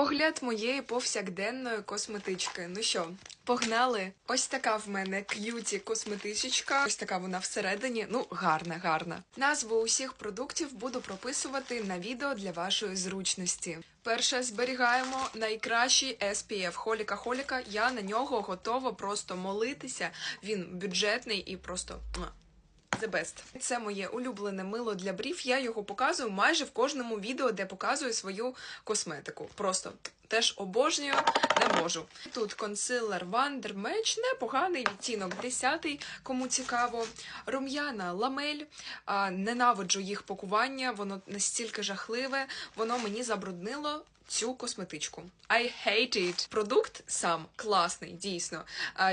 Огляд моєї повсякденної косметички. Ну що, погнали? Ось така в мене к'юті косметичка. Ось така вона всередині. Ну, гарна, гарна. Назву усіх продуктів буду прописувати на відео для вашої зручності. Перше зберігаємо найкращий SPF Холіка Холіка. Я на нього готова просто молитися. Він бюджетний і просто. The best. Це моє улюблене мило для брів. Я його показую майже в кожному відео, де показую свою косметику. Просто теж обожнюю, не можу. Тут консилер Wonder Match, непоганий відтінок 10 кому цікаво. Рум'яна ламель. Ненавиджу їх пакування, воно настільки жахливе, воно мені забруднило. Цю косметичку. I hate it. Продукт сам класний, дійсно.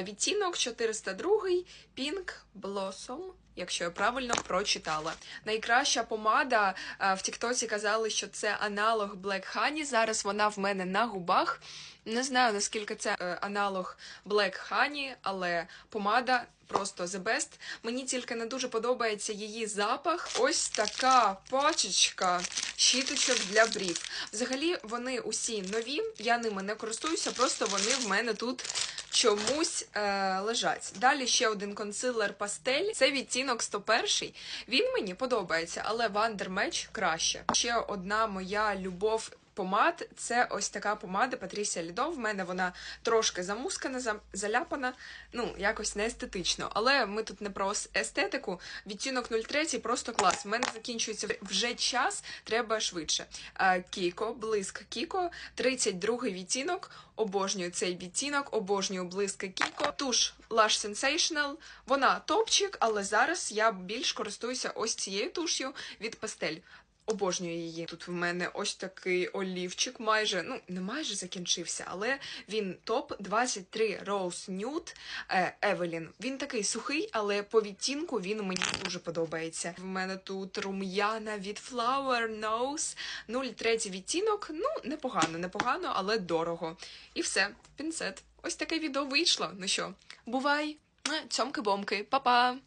Відтінок 402 Pink Blossom, якщо я правильно прочитала. Найкраща помада в Тіктоці казали, що це аналог Black Honey. Зараз вона в мене на губах. Не знаю наскільки це е, аналог Black Honey, але помада просто the best. Мені тільки не дуже подобається її запах. Ось така пачечка щіточок для брів. Взагалі вони усі нові. Я ними не користуюся, просто вони в мене тут чомусь е, лежать. Далі ще один консилер пастель. Це відтінок 101. Він мені подобається, але Wonder Match краще. Ще одна моя любов. Помад це ось така помада Патрісія Лідо. В мене вона трошки замускана, заляпана, ну якось не естетично. Але ми тут не про естетику. Відтінок 03 просто клас. В мене закінчується вже час, треба швидше. Кіко, блиск Кіко, 32 відтінок. Обожнюю цей відтінок, обожнюю блиск Кіко. Туш Lush Sensational. Вона топчик, але зараз я більш користуюся ось цією туш'ю від пастель. Обожнюю її. Тут в мене ось такий олівчик, майже ну не майже закінчився, але він топ 23 Rose Nude е, Evelyn. Він такий сухий, але по відтінку він мені дуже подобається. В мене тут рум'яна від Flower Nose 03 відтінок. Ну непогано, непогано, але дорого. І все, пінцет. Ось таке відео вийшло. Ну що, бувай, цьомки-бомки, па-па!